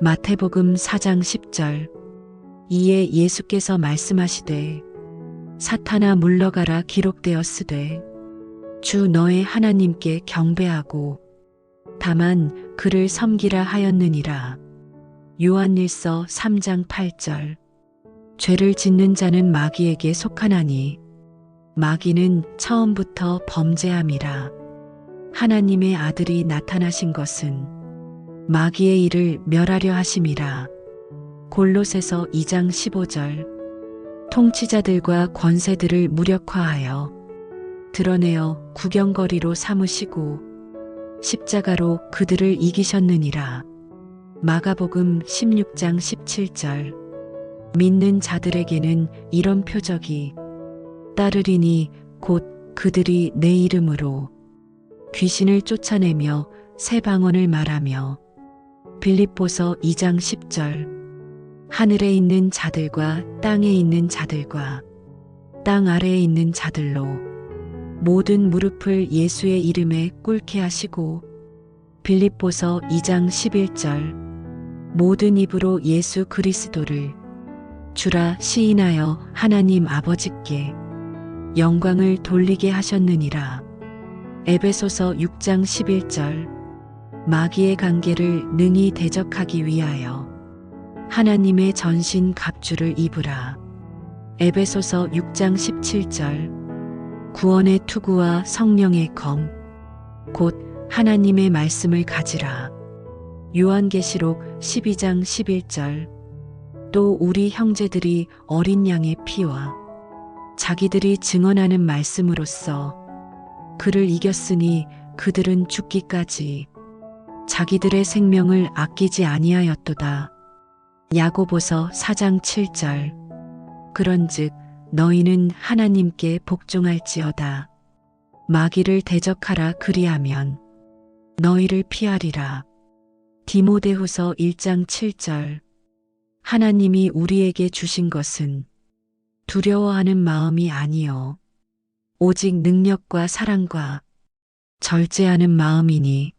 마태복음 4장 10절 이에 예수께서 말씀하시되 사탄아 물러가라 기록되었으되 주 너의 하나님께 경배하고 다만 그를 섬기라 하였느니라. 요한일서 3장 8절 죄를 짓는 자는 마귀에게 속하나니 마귀는 처음부터 범죄함이라. 하나님의 아들이 나타나신 것은 마귀의 일을 멸하려 하심이라. 골로새서 2장 15절 통치자들과 권세들을 무력화하여 드러내어 구경거리로 삼으시고 십자가로 그들을 이기셨느니라. 마가복음 16장 17절 믿는 자들에게는 이런 표적이 따르리니 곧 그들이 내 이름으로 귀신을 쫓아내며 새 방언을 말하며 빌립보서 2장 10절. 하늘에 있는 자들과 땅에 있는 자들과 땅 아래에 있는 자들로 모든 무릎을 예수의 이름에 꿇게 하시고 빌립보서 2장 11절. 모든 입으로 예수 그리스도를 주라 시인하여 하나님 아버지께 영광을 돌리게 하셨느니라. 에베소서 6장 11절 마귀의 관계를 능히 대적하기 위하여 하나님의 전신 갑주를 입으라. 에베소서 6장 17절 구원의 투구와 성령의 검, 곧 하나님의 말씀을 가지라. 요한계시록 12장 11절 또 우리 형제들이 어린 양의 피와 자기들이 증언하는 말씀으로써 그를 이겼으니 그들은 죽기까지 자기들의 생명을 아끼지 아니하였도다. 야고보서 4장 7절 그런즉 너희는 하나님께 복종할지어다. 마귀를 대적하라 그리하면 너희를 피하리라. 디모데후서 1장 7절 하나님이 우리에게 주신 것은 두려워하는 마음이 아니요 오직 능력과 사랑과 절제하는 마음이니